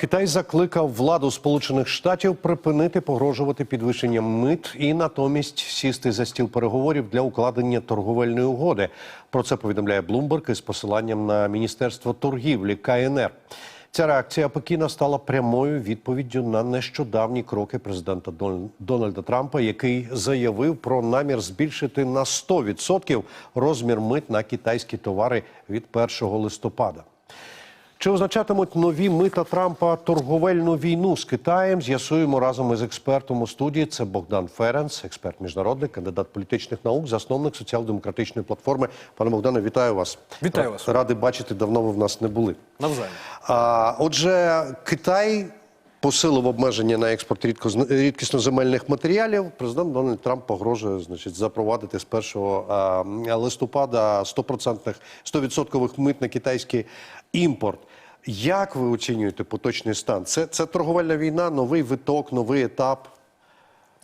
Китай закликав владу Сполучених Штатів припинити погрожувати підвищенням мит і натомість сісти за стіл переговорів для укладення торговельної угоди. Про це повідомляє Блумберг із посиланням на міністерство торгівлі КНР. Ця реакція Пекіна стала прямою відповіддю на нещодавні кроки президента Дональда Трампа, який заявив про намір збільшити на 100% розмір мит на китайські товари від 1 листопада. Чи означатимуть нові мита Трампа торговельну війну з Китаєм? З'ясуємо разом із експертом у студії. Це Богдан Ференс, експерт міжнародний, кандидат політичних наук, засновник соціал-демократичної платформи. Пане Богдане, вітаю вас. Вітаю вас. Радий бачити. Давно ви в нас не були. Навзаєм. А, отже, Китай посилив обмеження на експорт рідкісноземельних матеріалів. Президент Дональд Трамп погрожує значить, запровадити з 1 листопада 100%, 100% мит на китайський імпорт. Як ви оцінюєте поточний стан? Це, це торговельна війна, новий виток, новий етап.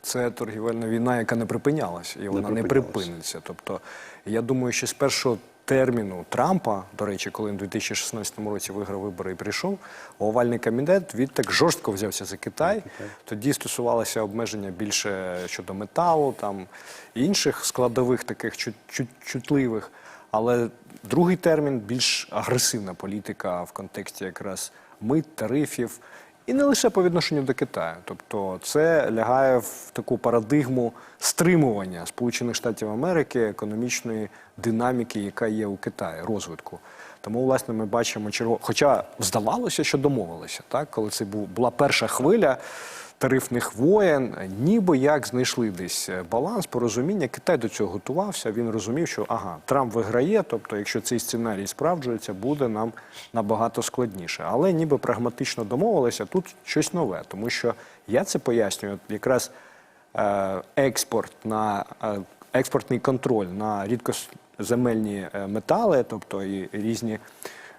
Це торгівельна війна, яка не припинялася, і вона не, припинялася. припиниться. Тобто, я думаю, що з першого терміну Трампа, до речі, коли він у 2016 році виграв вибори і прийшов, овальний комітет відтак жорстко взявся за Китай. Тоді стосувалося обмеження більше щодо металу, там інших складових таких чут, чут, чутливих. Але другий термін більш агресивна політика в контексті якраз мит, тарифів. І не лише по відношенню до Китаю, тобто це лягає в таку парадигму стримування Сполучених Штатів Америки економічної динаміки, яка є у Китаї, розвитку. Тому, власне, ми бачимо черго. Хоча здавалося, що домовилися, так коли це була перша хвиля тарифних воєн, ніби як знайшли десь е, баланс, порозуміння. Китай до цього готувався. Він розумів, що ага, Трамп виграє. Тобто, якщо цей сценарій справджується, буде нам набагато складніше. Але ніби прагматично домовилися. Тут щось нове, тому що я це пояснюю. Якраз е, експорт на е, експортний контроль на рідкоземельні метали, тобто і різні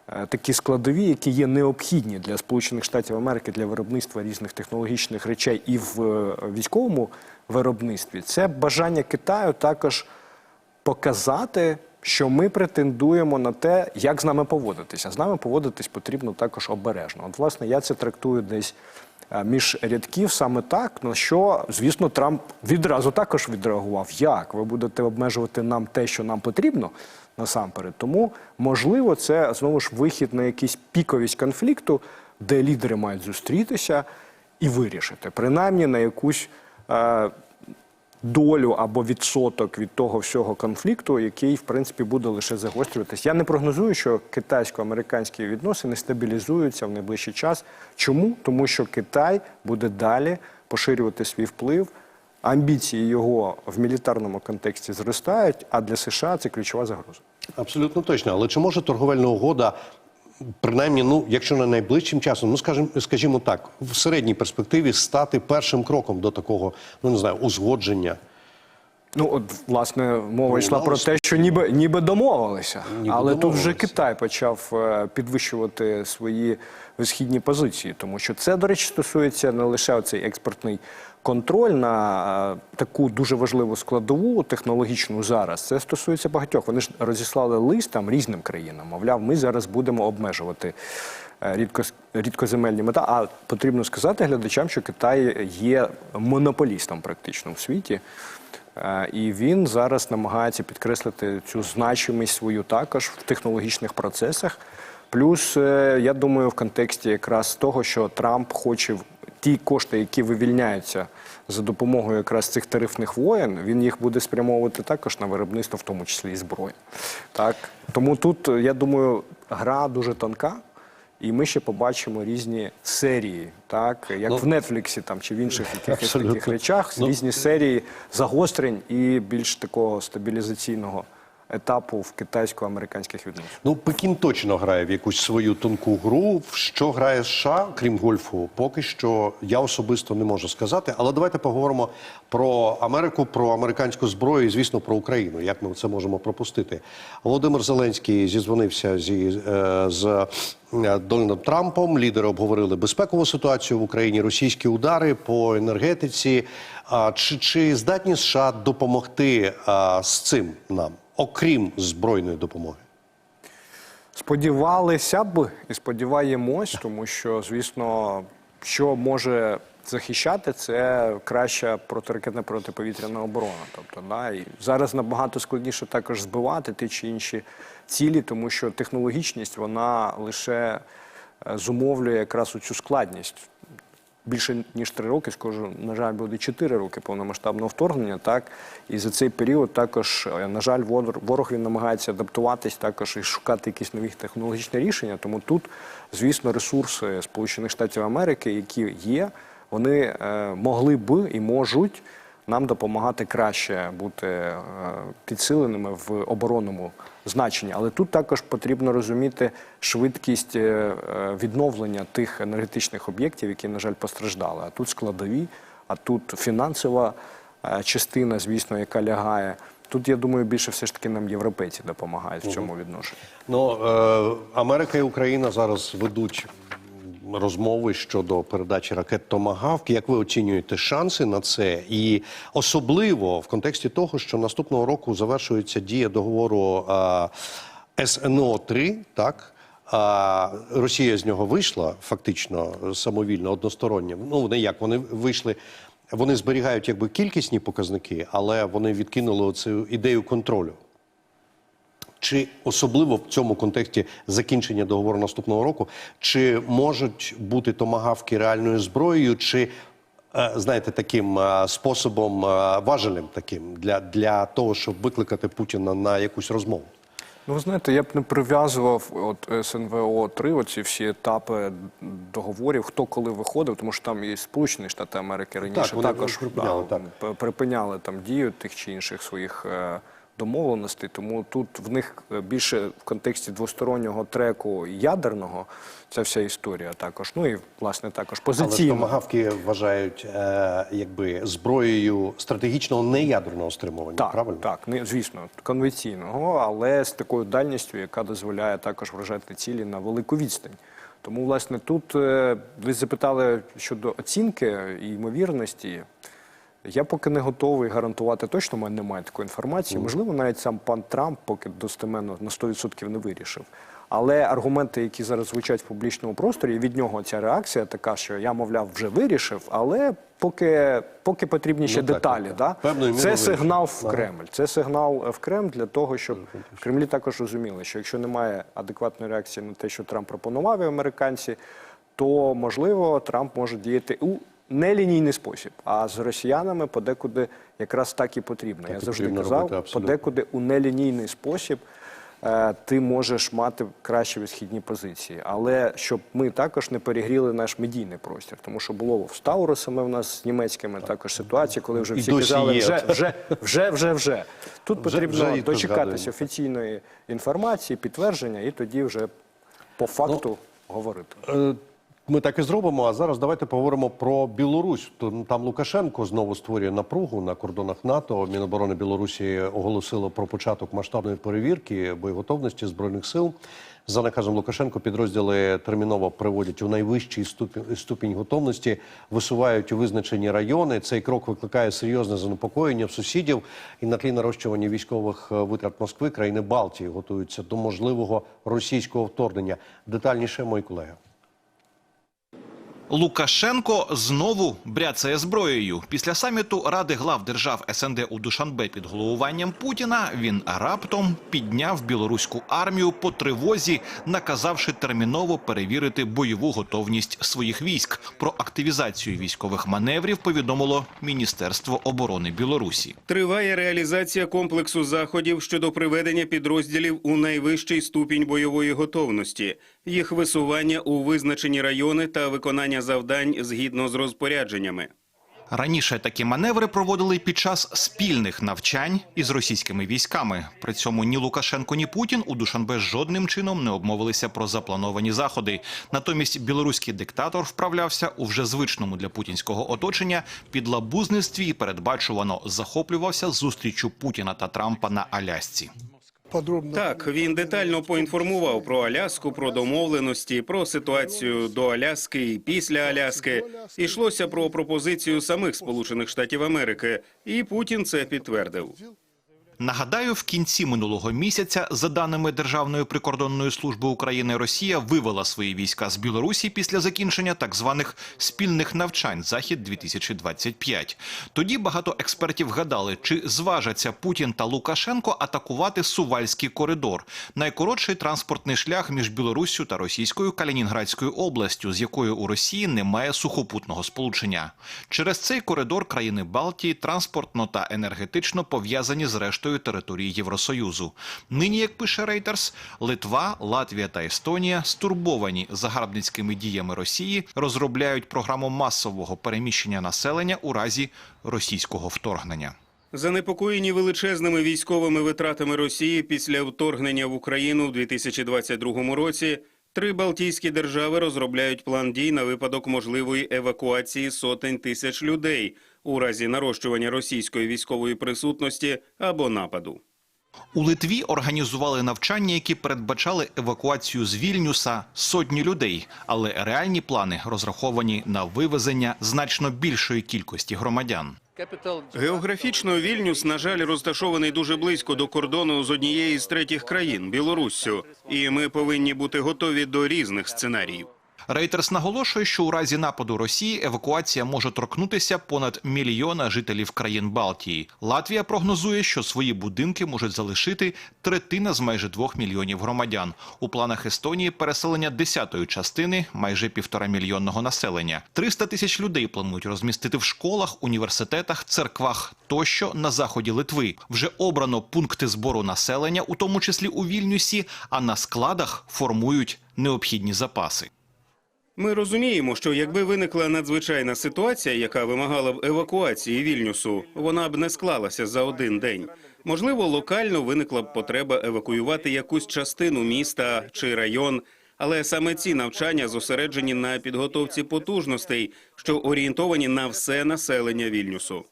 такі складові, які є необхідні для Сполучених Штатів Америки для виробництва різних технологічних речей і в е, військовому виробництві. Це бажання Китаю також показати, що ми претендуємо на те, як з нами поводитися. З нами поводитись потрібно також обережно. От, власне, я це трактую десь е, між рядків саме так, на що, звісно, Трамп відразу також відреагував. Як ви будете обмежувати нам те, що нам потрібно насамперед? Тому, можливо, це знову ж вихід на якийсь піковість конфлікту, де лідери мають зустрітися і вирішити, принаймні на якусь. е, долю або відсоток від того всього конфлікту, який в принципі буде лише загострюватись. Я не прогнозую, що китайсько-американські відносини стабілізуються в найближчий час. Чому? Тому що Китай буде далі поширювати свій вплив. Амбіції його в мілітарному контексті зростають, а для США це ключова загроза. Абсолютно точно. Але чи може торговельна угода, принаймні, ну, якщо не найближчим часом, ну скажімо, скажімо так, в середній перспективі стати першим кроком до такого, ну не знаю, узгодження? Ну, от, власне, мова Ну, йшла про те, що ніби, ніби домовилися. Ніби Але тут вже. Китай почав е, підвищувати свої висхідні позиції, тому що це, до речі, стосується не лише оцей експортний контроль на е, таку дуже важливу складову технологічну зараз. Це стосується багатьох. Вони ж розіслали лист там різним країнам. Мовляв, ми зараз будемо обмежувати. е, Рідкос, рідкоземельні мета, а потрібно сказати глядачам, що Китай є монополістом практично в світі. Е, І він зараз намагається підкреслити цю значимість свою також в технологічних процесах. Плюс, е, я думаю, в контексті якраз того, що Трамп хоче ті кошти, які вивільняються за допомогою якраз цих тарифних воєн, він їх буде спрямовувати також на виробництво, в тому числі і зброї. Так тому тут е, я думаю, гра дуже тонка. І ми ще побачимо різні серії, так? Як Ну, в Нетфліксі там чи в інших якихось таких речах, Ну, різні серії загострень і більш такого стабілізаційного етапу в китайсько-американських відносинах. Ну, Пекін точно грає в якусь свою тонку гру. Що грає США, крім гольфу, поки що я особисто не можу сказати. Але давайте поговоримо про Америку, про американську зброю і, звісно, про Україну. Як ми це можемо пропустити? Володимир Зеленський зізвонився зі, е, з е, Дональдом Трампом. Лідери обговорили безпекову ситуацію в Україні, російські удари по енергетиці. Чи, чи здатні США допомогти а, з цим нам, окрім збройної допомоги? Сподівалися б і сподіваємось, тому що, звісно, що може захищати, це краща протиракетна протиповітряна оборона. Тобто, да, і зараз набагато складніше також збивати ті чи інші цілі, тому що технологічність вона лише е, зумовлює якраз цю складність більше ніж три роки, скажу, на жаль, буде чотири роки повномасштабного вторгнення. Так і за цей період також, е, на жаль, ворог, він намагається адаптуватись також і шукати якісь нові технологічні рішення. Тому тут, звісно, ресурси Сполучених Штатів Америки, які є, вони е, могли б і можуть. Нам допомагати краще бути е, підсиленими в оборонному значенні, але тут також потрібно розуміти швидкість е, е, відновлення тих енергетичних об'єктів, які, на жаль, постраждали. А тут складові, а тут фінансова частина, звісно, яка лягає. Тут я думаю, більше все ж таки нам європейці допомагають в цьому відношенні. Ну, е, Америка і Україна зараз ведуть розмови щодо передачі ракет Томагавк. Як ви оцінюєте шанси на це? І особливо в контексті того, що наступного року завершується дія договору СНО 3 так? А Росія з нього вийшла фактично самовільно, односторонньо. Ну вони як вони вийшли. Вони зберігають якби кількісні показники, але вони відкинули цю ідею контролю. Чи особливо в цьому контексті закінчення договору наступного року, чи можуть бути томагавки реальною зброєю, чи е, знаєте, таким е, способом е, важелем таким для, для того, щоб викликати Путіна на якусь розмову? Ну, ви знаєте, я б не прив'язував от СНВО 3 оці всі етапи договорів, хто коли виходив, тому що там і Сполучені Штати Америки раніше Так, вони також припиняли, да, так. припиняли там дію тих чи інших своїх е, домовленостей. Тому тут в них е, більше в контексті двостороннього треку ядерного ця вся історія також. Ну і власне також Але ж томагавки вважають е, якби зброєю стратегічного неядерного стримування. Так, правильно? так, не звісно, конвенційного, але з такою дальністю, яка дозволяє також вражати цілі на велику відстань. Тому, власне, тут е, ви запитали щодо оцінки і ймовірності. Я поки не готовий гарантувати точно, у мене немає такої інформації. Можливо, навіть сам пан Трамп поки достеменно на 100% не вирішив. Але аргументи, які зараз звучать в публічному просторі, від нього ця реакція така, що я, мовляв, вже вирішив, але поки, поки потрібні ще Ну, так, деталі. так, Да? Це сигнал вирішив. в Кремль. Це сигнал в Кремль для того, щоб в Кремлі також розуміли, що якщо немає адекватної реакції на те, що Трамп пропонував і американці, то можливо Трамп може діяти у нелінійний спосіб. А з росіянами подекуди якраз так і потрібно. Я і завжди потрібно казав, робити, подекуди у нелінійний спосіб. е, Ти можеш мати кращі висхідні позиції, але щоб ми також не перегріли наш медійний простір, тому що було з Таурусами в нас з німецькими також ситуація, коли вже всі казали є. вже, вже, вже, вже, вже. Тут Вже- потрібно вже дочекатися офіційної інформації, підтвердження, і тоді вже по факту говорити. Е, Ми так і зробимо. А зараз давайте поговоримо про Білорусь. Там Лукашенко знову створює напругу на кордонах НАТО. Міноборони Білорусі оголосило про початок масштабної перевірки боєготовності збройних сил. За наказом Лукашенко підрозділи терміново приводять у найвищий ступінь, ступінь готовності, висувають у визначені райони. Цей крок викликає серйозне занепокоєння в сусідів. І на тлі нарощування військових е, витрат Москви країни Балтії готуються до можливого російського вторгнення. Детальніше мої колеги. Лукашенко знову бряцає зброєю. Після саміту Ради глав держав СНД у Душанбе під головуванням Путіна він раптом підняв білоруську армію по тривозі, наказавши терміново перевірити бойову готовність своїх військ. Про активізацію військових маневрів повідомило Міністерство оборони Білорусі. Триває реалізація комплексу заходів щодо приведення підрозділів у найвищий ступінь бойової готовності, їх висування у визначені райони та виконання завдань згідно з розпорядженнями. Раніше такі маневри проводили під час спільних навчань із російськими військами. При цьому ні Лукашенко, ні Путін у Душанбе жодним чином не обмовилися про заплановані заходи. Натомість білоруський диктатор вправлявся у вже звичному для путінського оточення підлабузництві і передбачувано захоплювався зустрічю Путіна та Трампа на Алясці. Так, він детально поінформував про Аляску, про домовленості, про ситуацію до Аляски і після Аляски. Ішлося про пропозицію самих Сполучених Штатів Америки, і Путін це підтвердив. Нагадаю, в кінці минулого місяця, за даними Державної прикордонної служби України, Росія вивела свої війська з Білорусі після закінчення так званих спільних навчань Захід 2025 Тоді багато експертів гадали, чи зважаться Путін та Лукашенко атакувати Сувальський коридор, найкоротший транспортний шлях між Білоруссю та російською Калінінградською областю, з якою у Росії немає сухопутного сполучення. Через цей коридор країни Балтії транспортно та енергетично пов'язані з рештою території Євросоюзу. Нині, як пише Рейтерс, Литва, Латвія та Естонія, стурбовані загарбницькими діями Росії, розробляють програму масового переміщення населення у разі російського вторгнення. Занепокоєні величезними військовими витратами Росії після вторгнення в Україну в 2022 році, три Балтійські держави розробляють план дій на випадок можливої евакуації сотень тисяч людей у разі нарощування російської військової присутності або нападу. У Литві організували навчання, які передбачали евакуацію з Вільнюса сотні людей, але реальні плани розраховані на вивезення значно більшої кількості громадян. Географічно Вільнюс, на жаль, розташований дуже близько до кордону з однієї з третіх країн Білоруссю, і ми повинні бути готові до різних сценаріїв. Рейтерс наголошує, що у разі нападу Росії евакуація може торкнутися понад мільйона жителів країн Балтії. Латвія прогнозує, що свої будинки можуть залишити третина з майже двох мільйонів громадян. У планах Естонії переселення десятої частини майже півтора мільйонного населення. 300 тисяч людей планують розмістити в школах, університетах, церквах тощо на заході Литви. Вже обрано пункти збору населення, у тому числі у Вільнюсі, а на складах формують необхідні запаси. Ми розуміємо, що якби виникла надзвичайна ситуація, яка вимагала б евакуації Вільнюсу, вона б не склалася за один день. Можливо, локально виникла б потреба евакуювати якусь частину міста чи район. Але саме ці навчання зосереджені на підготовці потужностей, що орієнтовані на все населення Вільнюсу.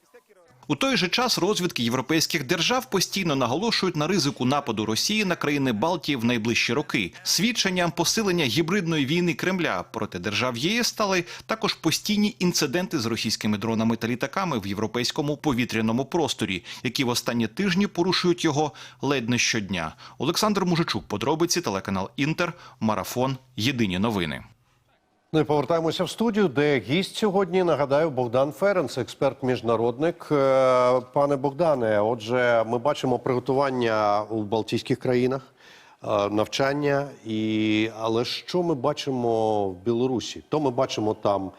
У той же час розвідки європейських держав постійно наголошують на ризику нападу Росії на країни Балтії в найближчі роки. Свідченням посилення гібридної війни Кремля проти держав ЄС стали також постійні інциденти з російськими дронами та літаками в європейському повітряному просторі, які в останні тижні порушують його ледь не щодня. Олександр Мужичук, подробиці, телеканал Інтер, марафон. Єдині новини. Ну і повертаємося в студію, де гість сьогодні, нагадаю, Богдан Ференц, експерт-міжнародник. Е, Пане Богдане, отже, ми бачимо приготування у Балтійських країнах, е, навчання, і... але що ми бачимо в Білорусі? То ми бачимо там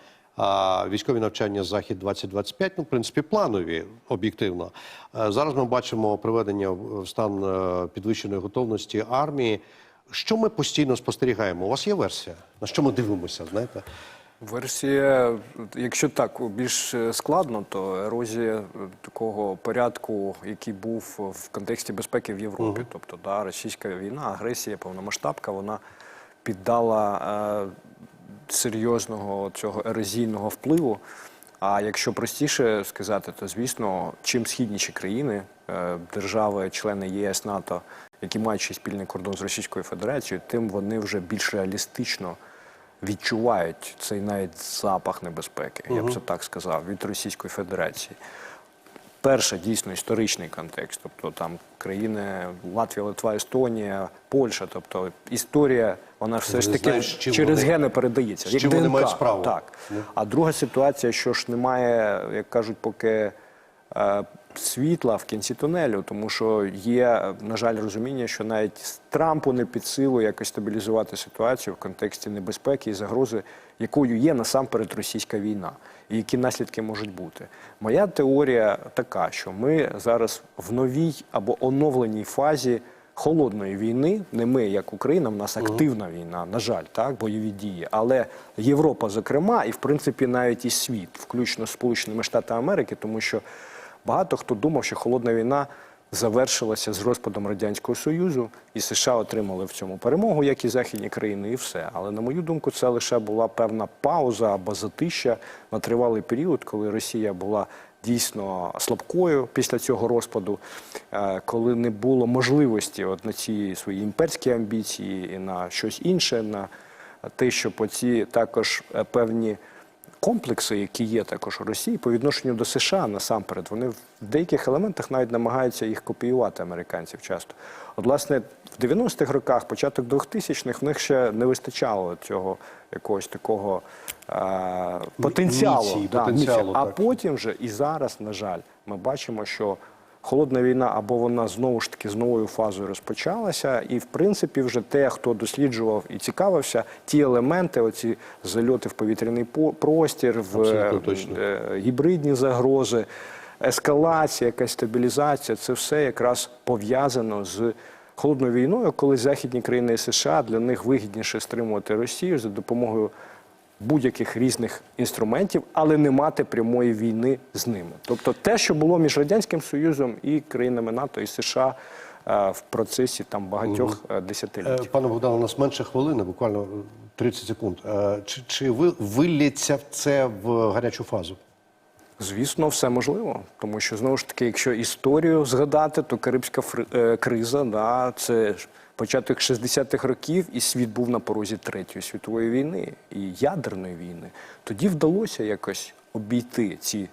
військові навчання Захід 2025, ну, в принципі, планові, об'єктивно. Е, Зараз ми бачимо приведення в стан підвищеної готовності армії. Що ми постійно спостерігаємо? У вас є версія? На що ми дивимося? Знаєте? Версія, якщо так більш складно, то ерозія такого порядку, який був в контексті безпеки в Європі. Тобто, да, російська війна, агресія, повномасштабка, вона піддала е, серйозного цього ерозійного впливу. А якщо простіше сказати, то звісно, чим східніші країни, е, держави, члени ЄС, НАТО, які мають ще спільний кордон з Російською Федерацією, тим вони вже більш реалістично відчувають цей навіть запах небезпеки, я б це так сказав, від Російської Федерації. Перше, дійсно історичний контекст, тобто там країни Латвія, Литва, Естонія, Польща, тобто історія, вона все ж таки знають, з чим через вони- гени передається. як вони мають справу. Так. А друга ситуація, що ж немає, як кажуть, поки е, світла в кінці тунелю, тому що є, на жаль, розуміння, що навіть Трампу не під силу якось стабілізувати ситуацію в контексті небезпеки і загрози, якою є насамперед російська війна, і які наслідки можуть бути. Моя теорія така, що ми зараз в новій або оновленій фазі. Холодної війни, не ми, як Україна, в нас активна війна, на жаль, так, бойові дії. Але Європа, зокрема, і в принципі навіть і світ, включно з Сполученими Штатами Америки, тому що багато хто думав, що холодна війна завершилася з розпадом Радянського Союзу, і США отримали в цьому перемогу, як і західні країни, і все. Але на мою думку, це лише була певна пауза або затища на тривалий період, коли Росія була дійсно слабкою після цього розпаду, е, коли не було можливості от на ці свої імперські амбіції і на щось інше, на те, щоб оці також е, певні комплекси, які є також у Росії по відношенню до США насамперед, вони в деяких елементах навіть намагаються їх копіювати американців часто. От, власне, в 90-х роках, початок 2000-х, в них ще не вистачало цього якогось такого а, потенціалу. міції, да, потенціалу, міції. А так. потім вже і зараз, на жаль, ми бачимо, що холодна війна або вона знову ж таки з новою фазою розпочалася, і в принципі, вже те, хто досліджував і цікавився, ті елементи, оці зальоти в повітряний по- простір, в е, точно. е, гібридні загрози, ескалація, якась стабілізація це все якраз пов'язано з. Холодною війною, коли західні країни і США для них вигідніше стримувати Росію за допомогою будь-яких різних інструментів, але не мати прямої війни з ними. Тобто те, що було між радянським союзом і країнами НАТО і США е, в процесі там багатьох е, Е, десятиліть. Пане Богдане, у нас менше хвилини, буквально е, 30 секунд. Е, Чи, чи ви виллється це в гарячу фазу? Звісно, все можливо, тому що знову ж таки, якщо історію згадати, то Карибська фри- е, криза, да, це початок 60-х років, і світ був на порозі третьої світової війни і ядерної війни. Тоді вдалося якось обійти ці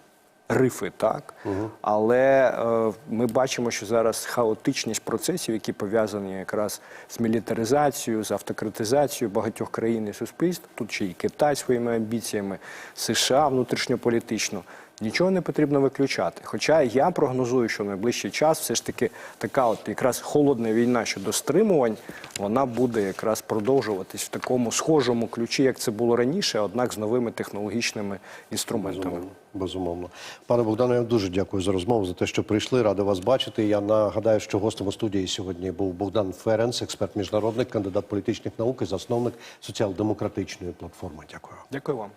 рифи, так але е, ми бачимо, що зараз хаотичність процесів, які пов'язані якраз з мілітаризацією, з автократизацією багатьох країн і суспільств. Тут ще і Китай своїми амбіціями, США внутрішньополітично. Нічого не потрібно виключати. Хоча я прогнозую, що в найближчий час все ж таки така от якраз холодна війна щодо стримувань, вона буде якраз продовжуватись в такому схожому ключі, як це було раніше, однак з новими технологічними інструментами. Безумовно. Безумовно. Пане Богдане, я дуже дякую за розмову, за те, що прийшли. Радий вас бачити. Я нагадаю, що гостем у студії сьогодні був Богдан Ференц, експерт міжнародник, кандидат політичних наук і засновник соціал-демократичної платформи. Дякую. Дякую вам.